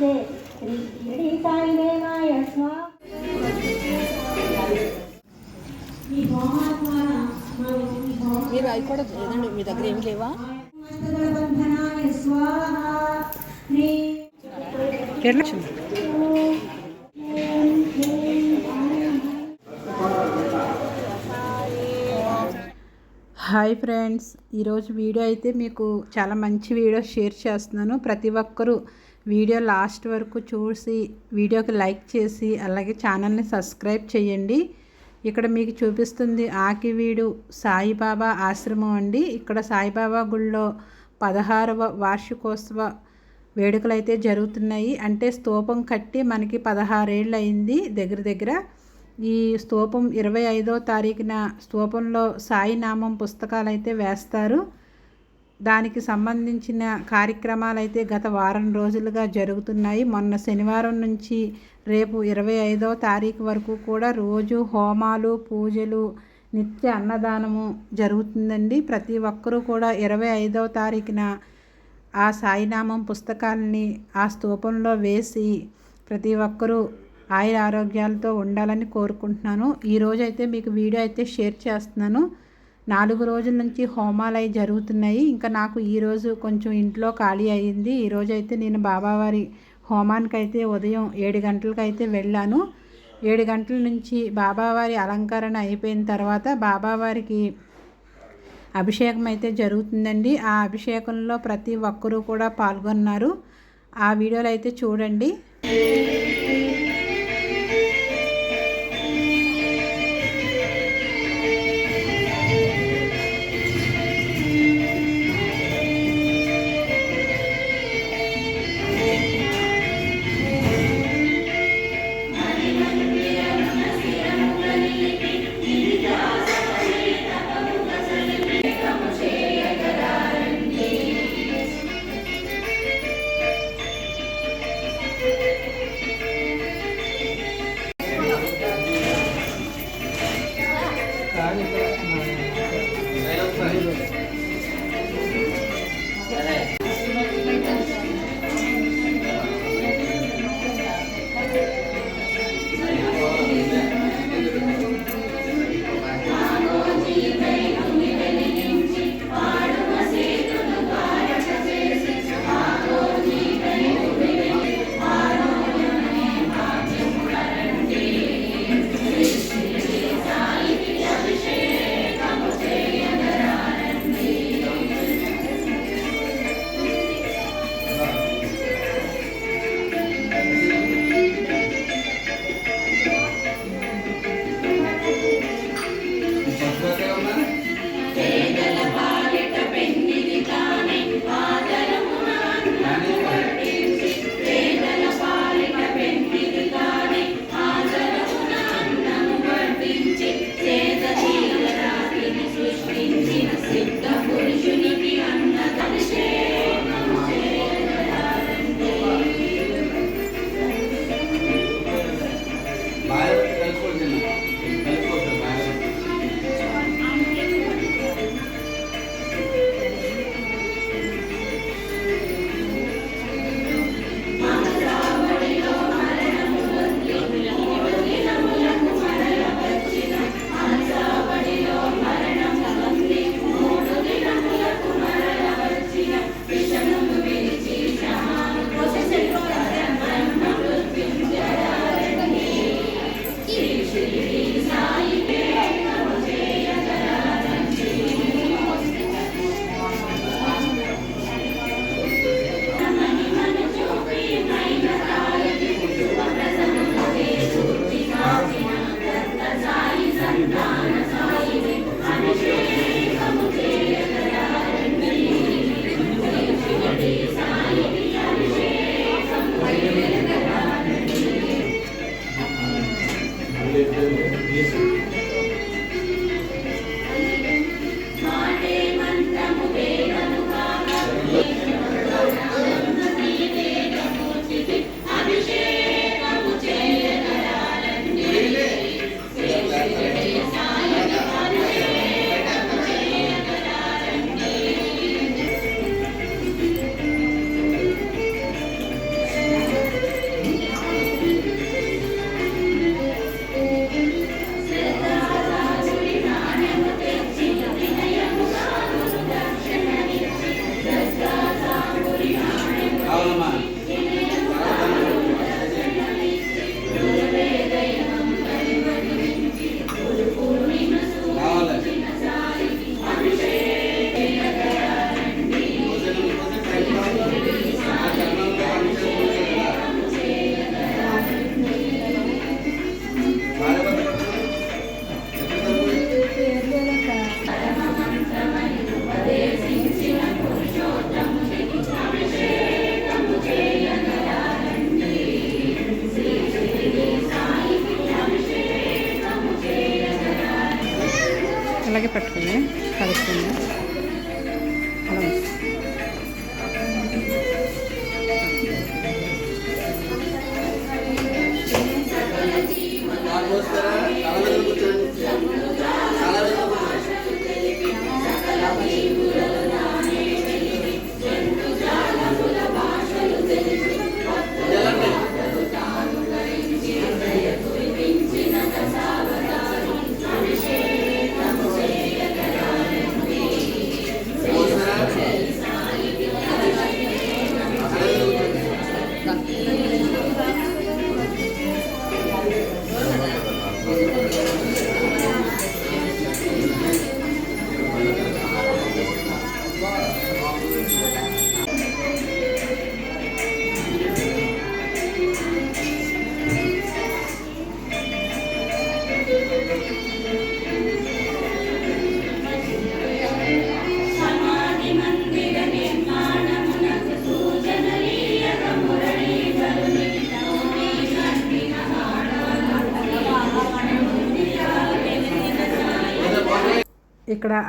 నమస్తే శ్రీ షిరిడి సాయి దేవాయ మీరు అవి కూడా లేదండి మీ దగ్గర ఏమి లేవా? Hi friends. ఈరోజు వీడియో అయితే మీకు చాలా మంచి వీడియో షేర్ చేస్తున్నాను. ప్రతి ఒక్కరూ వీడియో లాస్ట్ వరకు చూసి వీడియోకి లైక్ చేసి అలాగే ఛానల్ని సబ్స్క్రైబ్ చేయండి. ఇక్కడ మీకు చూపిస్తుంది ఆకివీడు సాయిబాబా ఆశ్రమం అండి. ఇక్కడ సాయిబాబా గుళ్ళో పదహారవ వార్షికోత్సవ వేడుకలు అయితే జరుగుతున్నాయి. అంటే స్తూపం కట్టి మనకి పదహారేళ్ళు అయింది దగ్గర దగ్గర. ఈ స్తూపం ఇరవై ఐదో తారీఖున స్తూపంలో సాయినామం పుస్తకాలు అయితే వేస్తారు. దానికి సంబంధించిన కార్యక్రమాలు అయితే గత వారం రోజులుగా జరుగుతున్నాయి. మొన్న శనివారం నుంచి రేపు ఇరవై ఐదవ తారీఖు వరకు కూడా రోజు హోమాలు పూజలు నిత్య అన్నదానము జరుగుతుందండి. ప్రతి ఒక్కరూ కూడా ఇరవై ఐదవ తారీఖున ఆ సాయినామం పుస్తకాలని ఆ స్తూపంలో వేసి ప్రతి ఒక్కరూ ఆయుర ఆరోగ్యాలతో ఉండాలని కోరుకుంటున్నాను. ఈరోజు అయితే మీకు వీడియో అయితే షేర్ చేస్తున్నాను. నాలుగు రోజుల నుంచి హోమాలు అవి జరుగుతున్నాయి. ఇంకా నాకు ఈరోజు కొంచెం ఇంట్లో ఖాళీ అయ్యింది ఈరోజు అయితే నేను బాబావారి హోమానికి అయితే ఉదయం ఏడు గంటలకు అయితే వెళ్ళాను. ఏడు గంటల నుంచి బాబావారి అలంకరణ అయిపోయిన తర్వాత బాబావారికి అభిషేకం అయితే జరుగుతుందండి. ఆ అభిషేకంలో ప్రతి ఒక్కరూ కూడా పాల్గొన్నారు. ఆ వీడియోలు అయితే చూడండి.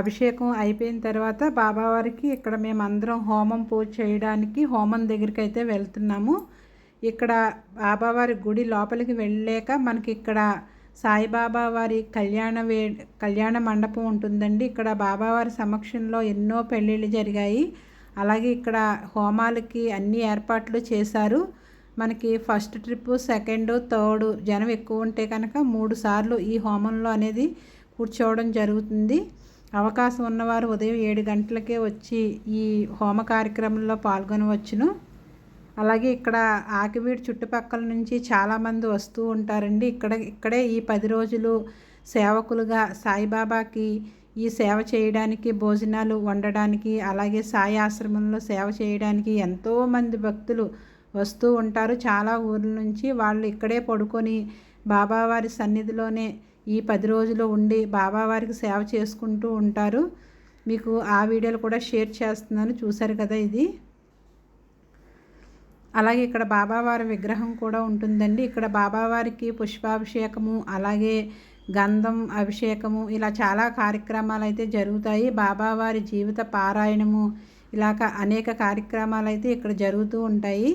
అభిషేకం అయిపోయిన తర్వాత బాబావారికి ఇక్కడ మేమందరం హోమం పూజ చేయడానికి హోమం దగ్గరికి అయితే వెళ్తున్నాము. ఇక్కడ బాబావారి గుడి లోపలికి వెళ్ళాక మనకి ఇక్కడ సాయిబాబా వారి కళ్యాణ వే కళ్యాణ మండపం ఉంటుందండి. ఇక్కడ బాబావారి సమక్షంలో ఎన్నో పెళ్ళిళ్ళు జరిగాయి. అలాగే ఇక్కడ హోమాలకి అన్ని ఏర్పాట్లు చేశారు. మనకి ఫస్ట్ ట్రిప్ సెకండ్ థర్డ్ జనం ఎక్కువ ఉంటే కనుక మూడు సార్లు ఈ హోమంలో అనేది కూర్చోవడం జరుగుతుంది. అవకాశం ఉన్నవారు ఉదయం ఏడు గంటలకే వచ్చి ఈ హోమ కార్యక్రమంలో పాల్గొనవచ్చును. అలాగే ఇక్కడ ఆకివీడు చుట్టుపక్కల నుంచి చాలామంది వస్తూ ఉంటారండి. ఇక్కడ ఇక్కడే ఈ పది రోజులు సేవకులుగా సాయిబాబాకి ఈ సేవ చేయడానికి భోజనాలు వండడానికి అలాగే సాయి ఆశ్రమంలో సేవ చేయడానికి ఎంతోమంది భక్తులు వస్తూ ఉంటారు. చాలా ఊర్ల నుంచి వాళ్ళు ఇక్కడే పడుకొని బాబావారి సన్నిధిలోనే ఈ పది రోజులు ఉండి బాబావారికి సేవ చేసుకుంటూ ఉంటారు. మీకు ఆ వీడియోలు కూడా షేర్ చేస్తున్నాను. చూశారు కదా ఇది? అలాగే ఇక్కడ బాబావారి విగ్రహం కూడా ఉంటుందండి. ఇక్కడ బాబావారికి పుష్పాభిషేకము అలాగే గంధం అభిషేకము ఇలా చాలా కార్యక్రమాలు అయితే జరుగుతాయి. బాబావారి జీవిత పారాయణము ఇలాగ అనేక కార్యక్రమాలు అయితే ఇక్కడ జరుగుతూ ఉంటాయి.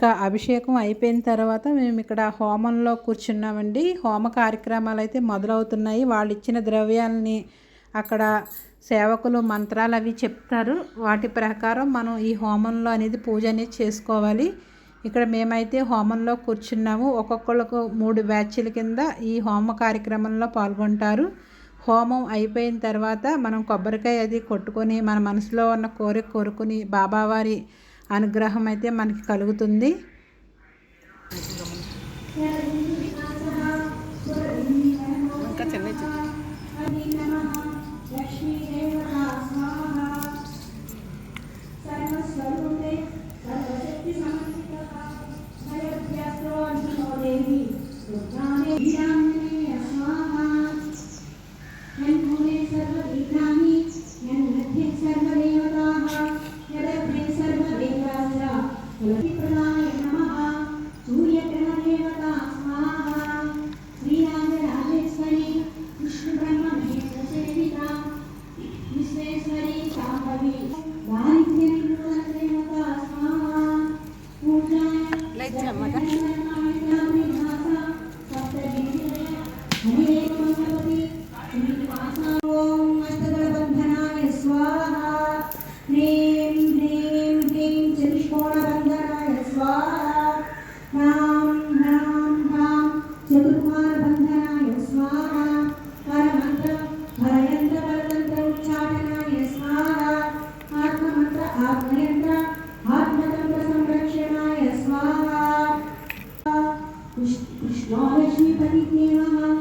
ఇంకా అభిషేకం అయిపోయిన తర్వాత మేము ఇక్కడ హోమంలో కూర్చున్నామండి. హోమ కార్యక్రమాలు అయితే మొదలవుతున్నాయి. వాళ్ళు ఇచ్చిన ద్రవ్యాలని అక్కడ సేవకులు మంత్రాలు అవి చెప్తారు. వాటి ప్రకారం మనం ఈ హోమంలో అనేది పూజ అనేది చేసుకోవాలి. ఇక్కడ మేమైతే హోమంలో కూర్చున్నాము. ఒక్కొక్కళ్ళకు మూడు బ్యాచ్ల కింద ఈ హోమ కార్యక్రమంలో పాల్గొంటారు. హోమం అయిపోయిన తర్వాత మనం కొబ్బరికాయ అది కొట్టుకొని మన మనసులో ఉన్న కోరిక కోరుకుని బాబావారి అనుగ్రహం అయితే మనకి కలుగుతుంది. ఇంకా பரமேஸ்வரி சாம்பவி வாரித்திருக்கும் कृष्णालक्ष्मीपतिते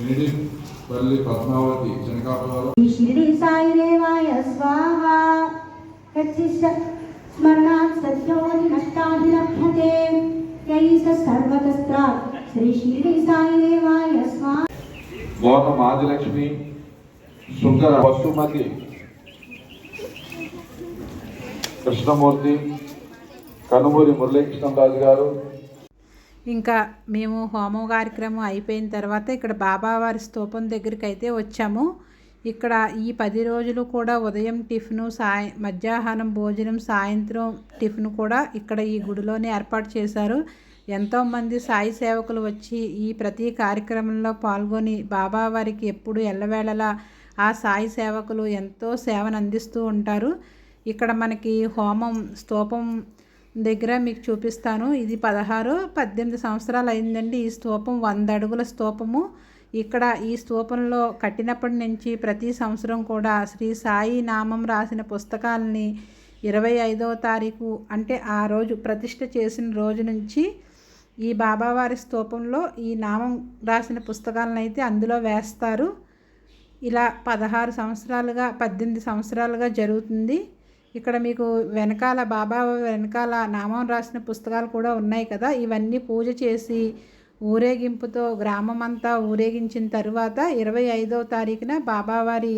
పల్లి పద్మావతి శనకాపురాలు సాయి దేవాయ స్వాహ. కచ్చిష్ట స్మరణాత్ సత్యోని నష్టాభిరభ్యతే యైస సర్వతస్త్ర శ్రీ శిరిడి సాయి దేవాయ స్వాహ. గోన మాదిలక్ష్మి సుందర వసుమతి కృష్ణమూర్తి కనుమూరి మురళీకృష్ణరాజు గారు ఇంకా మేము హోమం కార్యక్రమం అయిపోయిన తర్వాత ఇక్కడ బాబావారి స్తూపం దగ్గరికి అయితే వచ్చాము. ఇక్కడ ఈ పది రోజులు కూడా ఉదయం టిఫిను సాయ మధ్యాహ్నం భోజనం సాయంత్రం టిఫిన్ కూడా ఇక్కడ ఈ గుడిలోనే ఏర్పాటు చేశారు. ఎంతోమంది సాయి సేవకులు వచ్చి ఈ ప్రతి కార్యక్రమంలో పాల్గొని బాబావారికి ఎప్పుడు ఎల్లవేళలా ఆ సాయి సేవకులు ఎంతో సేవను అందిస్తూ ఉంటారు. ఇక్కడ మనకి హోమం స్తూపం దగ్గర మీకు చూపిస్తాను. ఇది పదహారు పద్దెనిమిది సంవత్సరాలు అయిందండి ఈ స్తూపం. వంద అడుగుల స్తూపము. ఇక్కడ ఈ స్తూపంలో కట్టినప్పటి నుంచి ప్రతి సంవత్సరం కూడా శ్రీ సాయి నామం రాసిన పుస్తకాలని ఇరవై ఐదవ తారీఖు అంటే ఆ రోజు ప్రతిష్ట చేసిన రోజు నుంచి ఈ బాబావారి స్తూపంలో ఈ నామం రాసిన పుస్తకాలను అయితే అందులో వేస్తారు. ఇలా పదహారు సంవత్సరాలుగా పద్దెనిమిది సంవత్సరాలుగా జరుగుతుంది. ఇక్కడ మీకు వెనకాల బాబా వెనకాల నామం రాసిన పుస్తకాలు కూడా ఉన్నాయి కదా. ఇవన్నీ పూజ చేసి ఊరేగింపుతో గ్రామం అంతా ఊరేగించిన తరువాత ఇరవై ఐదవ తారీఖున బాబావారి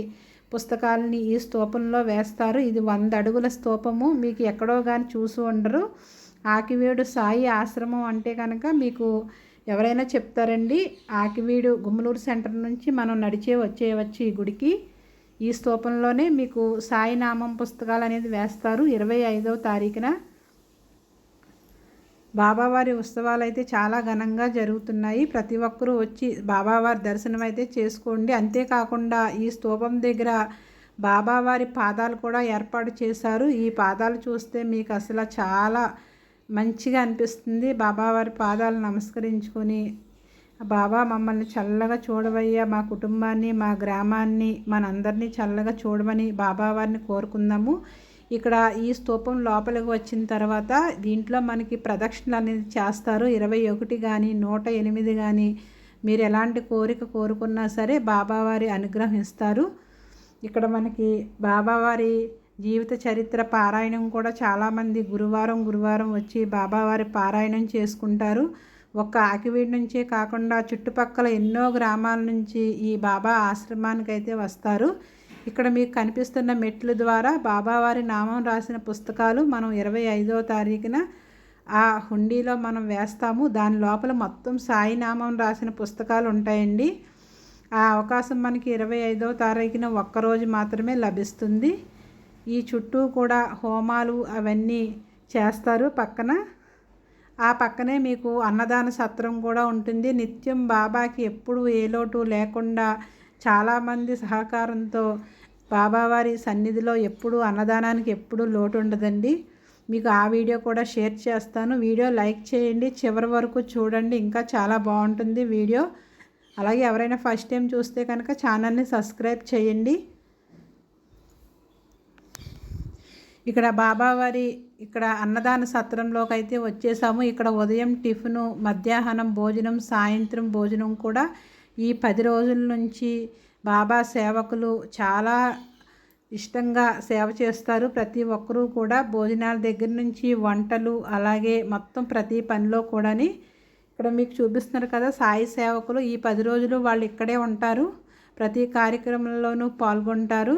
పుస్తకాలని ఈ స్తూపంలో వేస్తారు. ఇది వంద అడుగుల స్తూపము. మీకు ఎక్కడో కానీ చూసి ఉండరు. ఆకివీడు సాయి ఆశ్రమం అంటే కనుక మీకు ఎవరైనా చెప్తారండి ఆకివీడు గుమ్మలూరు సెంటర్ నుంచి మనం నడిచే వచ్చేయవచ్చు ఈ గుడికి. ఈ స్తూపంలోనే మీకు సాయినామం పుస్తకాలు అనేది వేస్తారు. ఇరవై ఐదవ తారీఖున బాబావారి ఉత్సవాలు అయితే చాలా ఘనంగా జరుగుతున్నాయి. ప్రతి ఒక్కరూ వచ్చి బాబావారి దర్శనం అయితే చేసుకోండి. అంతేకాకుండా ఈ స్తూపం దగ్గర బాబావారి పాదాలు కూడా ఏర్పాటు చేశారు. ఈ పాదాలు చూస్తే మీకు అసలు చాలా మంచిగా అనిపిస్తుంది. బాబావారి పాదాలు నమస్కరించుకొని బాబా మమ్మల్ని చల్లగా చూడవయ్యా. మా కుటుంబాన్ని మా గ్రామాన్ని మనందరినీ చల్లగా చూడమని బాబావారిని కోరుకుందాము. ఇక్కడ ఈ స్తూపం లోపలికి వచ్చిన తర్వాత దీంట్లో మనకి ప్రదక్షిణలు అనేది చేస్తారు. ఇరవై ఒకటి కానీ నూట ఎనిమిది కానీ మీరు ఎలాంటి కోరిక కోరుకున్నా సరే బాబావారి అనుగ్రహం ఇస్తారు. ఇక్కడ మనకి బాబావారి జీవిత చరిత్ర పారాయణం కూడా చాలామంది గురువారం గురువారం వచ్చి బాబావారి పారాయణం చేసుకుంటారు. ఒక్క ఆకివీడి నుంచే కాకుండా చుట్టుపక్కల ఎన్నో గ్రామాల నుంచి ఈ బాబా ఆశ్రమానికి అయితే వస్తారు. ఇక్కడ మీకు కనిపిస్తున్న మెట్ల ద్వారా బాబావారి నామం రాసిన పుస్తకాలు మనం ఇరవై ఐదో తారీఖున ఆ హుండీలో మనం వేస్తాము. దాని లోపల మొత్తం సాయి నామం రాసిన పుస్తకాలు ఉంటాయండి. ఆ అవకాశం మనకి ఇరవై ఐదో తారీఖున ఒక్కరోజు మాత్రమే లభిస్తుంది. ఈ చుట్టూ కూడా హోమాలు అవన్నీ చేస్తారు పక్కన. ఆ పక్కనే మీకు అన్నదాన సత్రం కూడా ఉంటుంది. నిత్యం బాబాకి ఎప్పుడు ఏ లోటు లేకుండా చాలామంది సహకారంతో బాబావారి సన్నిధిలో ఎప్పుడు అన్నదానానికి ఎప్పుడు లోటు ఉండదండి. మీకు ఆ వీడియో కూడా షేర్ చేస్తాను. వీడియో లైక్ చేయండి. చివరి వరకు చూడండి. ఇంకా చాలా బాగుంటుంది వీడియో. అలాగే ఎవరైనా ఫస్ట్ టైం చూస్తే కనుక ఛానల్ని సబ్స్క్రైబ్ చేయండి. ఇక్కడ బాబావారి ఇక్కడ అన్నదాన సత్రంలోకి అయితే వచ్చేసాము. ఇక్కడ ఉదయం టిఫిను మధ్యాహ్నం భోజనం సాయంత్రం భోజనం కూడా ఈ పది రోజుల నుంచి బాబా సేవకులు చాలా ఇష్టంగా సేవ చేస్తారు. ప్రతి ఒక్కరూ కూడా భోజనాల దగ్గర నుంచి వంటలు అలాగే మొత్తం ప్రతి పనిలో కూడాని ఇక్కడ మీకు చూపిస్తున్నారు కదా సాయి సేవకులు ఈ పది రోజులు వాళ్ళు ఇక్కడే ఉంటారు. ప్రతి కార్యక్రమంలోనూ పాల్గొంటారు.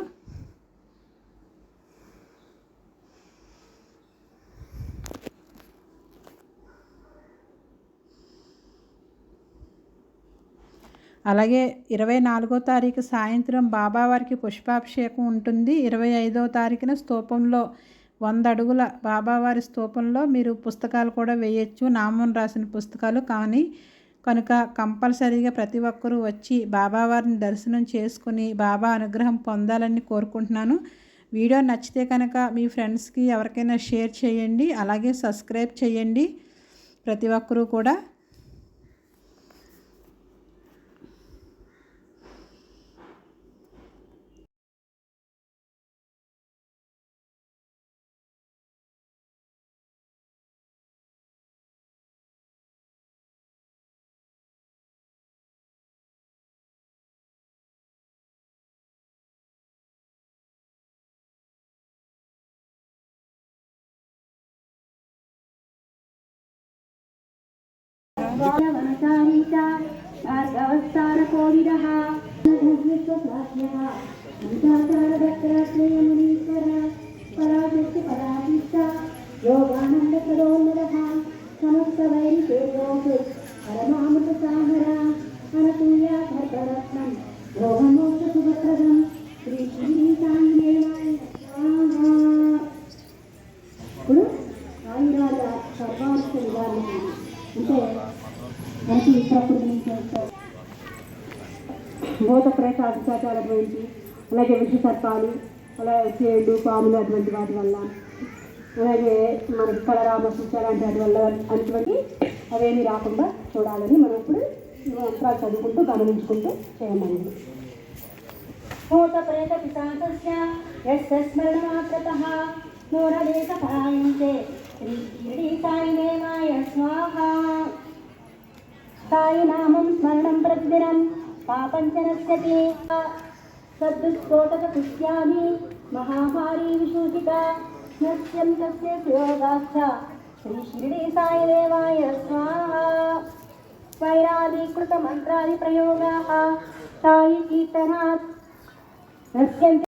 అలాగే ఇరవై నాలుగో తారీఖు సాయంత్రం బాబావారికి పుష్పాభిషేకం ఉంటుంది. ఇరవై ఐదో తారీఖున స్తూపంలో వంద అడుగుల బాబావారి స్తూపంలో మీరు పుస్తకాలు కూడా వేయచ్చు. నామం రాసిన పుస్తకాలు కానీ కనుక కంపల్సరీగా ప్రతి ఒక్కరూ వచ్చి బాబావారిని దర్శనం చేసుకుని బాబా అనుగ్రహం పొందాలని కోరుకుంటున్నాను. వీడియో నచ్చితే కనుక మీ ఫ్రెండ్స్కి ఎవరికైనా షేర్ చేయండి. అలాగే సబ్స్క్రైబ్ చేయండి. ప్రతి ఒక్కరూ కూడా वनचारी च भार्गवस्थानकोविदः विश्वप्राज्ञः अन्तःकरणदत्तरत्नयमुनीश्वर पराशक्ति पराशिष्ट योगानन्दसरोन्नतः समस्तवैरितेजोः परमामृतसागर సర్పాలు అలాగే చేళ్ళు పాములు అటువంటి వాటి వల్ల అలాగే మనకి కలరామ సూచ వల్ల అటువంటి అవేమీ రాకుండా చూడాలని మనం ఇప్పుడు మంత్రాలు చదువుకుంటూ గమనించుకుంటూ చేయమండి భూత ప్రేత పిశాచస్య మాత్రత స్మరణమాత్రతః మూఢదేశపరాయంతే శ్రీ షిరిడి స్వాహ. సాయి నామం స్మరణం ప్రతిదినం పాపంచ నశ్యతి సద్దుస్ఫోటకృత్యాని మహామారీ విశూచిత నశ్యం తస్య సుయోగాశ్చ శ్రీ షిరిడి సాయిదేవాయ స్వాహా వైరాదీకృత మంత్రాది